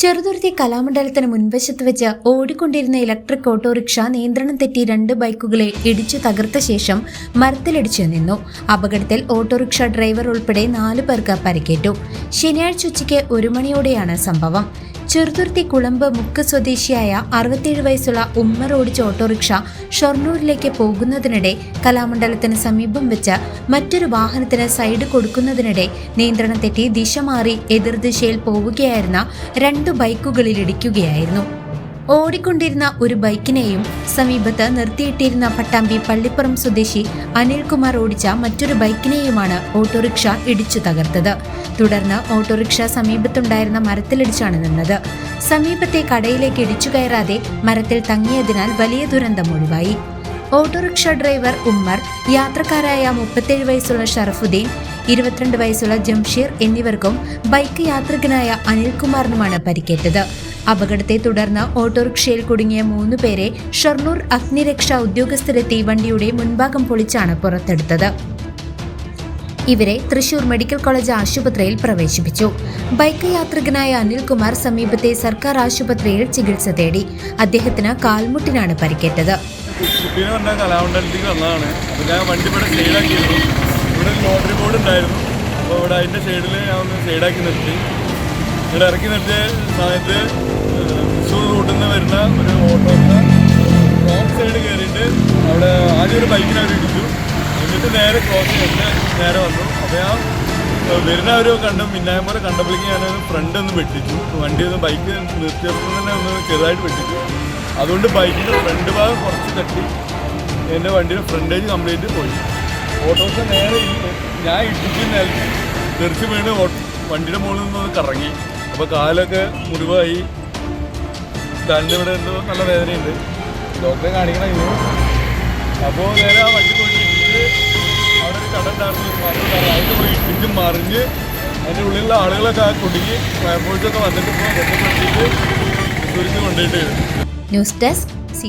Cheruthuruthy കലാമണ്ഡലത്തിന് മുൻവശത്ത് വെച്ച് ഓടിക്കൊണ്ടിരുന്ന ഇലക്ട്രിക് ഓട്ടോറിക്ഷ നിയന്ത്രണം തെറ്റി രണ്ട് ബൈക്കുകളെ ഇടിച്ചു തകർത്ത ശേഷം മരത്തിലിടിച്ചു നിന്നു. അപകടത്തിൽ ഓട്ടോറിക്ഷ ഡ്രൈവർ ഉൾപ്പെടെ നാലു പേർക്ക് പരിക്കേറ്റു. ശനിയാഴ്ച ഉച്ചയ്ക്ക് ഒരു മണിയോടെയാണ് സംഭവം. ചെറുതുരുത്തി കുളമ്പ് മുക്ക് സ്വദേശിയായ അറുപത്തിയേഴ് വയസ്സുള്ള ഉമ്മർ ഓടിച്ച ഓട്ടോറിക്ഷ ഷൊർണൂരിലേക്ക് പോകുന്നതിനിടെ കലാമണ്ഡലത്തിന് സമീപം വെച്ച് മറ്റൊരു വാഹനത്തിന് സൈഡ് കൊടുക്കുന്നതിനിടെ നിയന്ത്രണം തെറ്റി ദിശ മാറി എതിർദിശയിൽ പോവുകയായിരുന്ന രണ്ട് ബൈക്കുകളിൽ ഇടിക്കുകയായിരുന്നു. ഓടിക്കൊണ്ടിരുന്ന ഒരു ബൈക്കിനെയും സമീപത്ത് നിർത്തിയിട്ടിരുന്ന പട്ടാമ്പി പള്ളിപ്പുറം സ്വദേശി അനിൽകുമാർ ഓടിച്ച മറ്റൊരു ബൈക്കിനെയുമാണ് ഓട്ടോറിക്ഷ ഇടിച്ചു തകർത്തത്. തുടർന്ന് ഓട്ടോറിക്ഷ സമീപത്തുണ്ടായിരുന്ന മരത്തിലിടിച്ചാണ് നിന്നത്. സമീപത്തെ കടയിലേക്ക് ഇടിച്ചു കയറാതെ മരത്തിൽ തങ്ങിയതിനാൽ വലിയ ദുരന്തം ഒഴിവായി. ഓട്ടോറിക്ഷ ഡ്രൈവർ ഉമ്മർ യാത്രക്കാരായ മുപ്പത്തേഴ് വയസ്സുള്ള ഷറഫുദ്ദീൻ ഇരുപത്തിരണ്ട് വയസ്സുള്ള ജംഷീർ എന്നിവർക്കും ബൈക്ക് യാത്രികനായ അനിൽകുമാറിനുമാണ് പരിക്കേറ്റത്. അപകടത്തെ തുടർന്ന് ഓട്ടോറിക്ഷയിൽ കുടുങ്ങിയ മൂന്ന് പേരെ ഷൊർണൂർ അഗ്നിരക്ഷാ ഉദ്യോഗസ്ഥരെത്തി വണ്ടിയുടെ മുൻഭാഗം പൊളിച്ചാണ് പുറത്തെടുത്തത്. ഇവരെ തൃശൂർ മെഡിക്കൽ കോളേജ് ആശുപത്രിയിൽ പ്രവേശിപ്പിച്ചു. ബൈക്ക് യാത്രികനായ അനിൽകുമാർ സമീപത്തെ സർക്കാർ ആശുപത്രിയിൽ ചികിത്സ തേടി. അദ്ദേഹത്തിന് കാൽമുട്ടിനാണ് പരിക്കേറ്റത്. അപ്പോൾ ഇവിടെ അതിന്റെ സൈഡിൽ ഞാൻ ഒന്ന് സൈഡാക്കി നിർത്തി. ഇവിടെ ഇറക്കി നിർത്തിയ സമയത്ത് തൃശ്ശൂർ റൂട്ടിൽ നിന്ന് വരുന്ന ഒരു ഓട്ടോന്ന് റോങ് സൈഡ് കയറിയിട്ട് അവിടെ ആദ്യം ഒരു ബൈക്കിനെ അവർ ഇടിച്ചു. എന്നിട്ട് നേരെ ക്രോസ് ചെയ്തിട്ട് നേരെ വന്നു. അപ്പോൾ ഞാൻ വരുന്ന ഒരു കണ്ടു മിന്നായമ്പോൾ കണ്ടപ്പോഴേക്കും ഞാൻ ഫ്രണ്ട് ഒന്ന് വെട്ടിച്ചു. വണ്ടി ഒന്ന് ബൈക്ക് നിർത്തിയപ്പോൾ തന്നെ ഒന്ന് ചെറുതായിട്ട് വെട്ടിച്ചു. അതുകൊണ്ട് ബൈക്കിന്റെ ഫ്രണ്ട് ഭാഗം കുറച്ച് തട്ടി. എന്റെ വണ്ടിയുടെ ഫ്രണ്ടേജ് കംപ്ലീറ്റ് പോയി. ഓട്ടോസ് നേരെ ഞാൻ നിലത്ത് തെറിച്ച് വീണ് വണ്ടിയുടെ മുകളിൽ നിന്ന് കറങ്ങി. അപ്പോൾ കാലൊക്കെ മുറിവായി. കാലിന്റെ ഇവിടെ നല്ല വേദനയുണ്ട്. ഡോക്ടറെ കാണിക്കണം അപ്പോൾ നേരെ ആ വണ്ടി പോയിട്ട് അവിടെ ഒരു കട പോയി ഇടിച്ച് മറിഞ്ഞ് അതിന്റെ ഉള്ളിലുള്ള ആളുകളൊക്കെ ആ കുടുങ്ങി ഫയർഫോഴ്സൊക്കെ വന്നിട്ട് ഇപ്പോൾ ന്യൂസ് ഡെസ്ക് സി.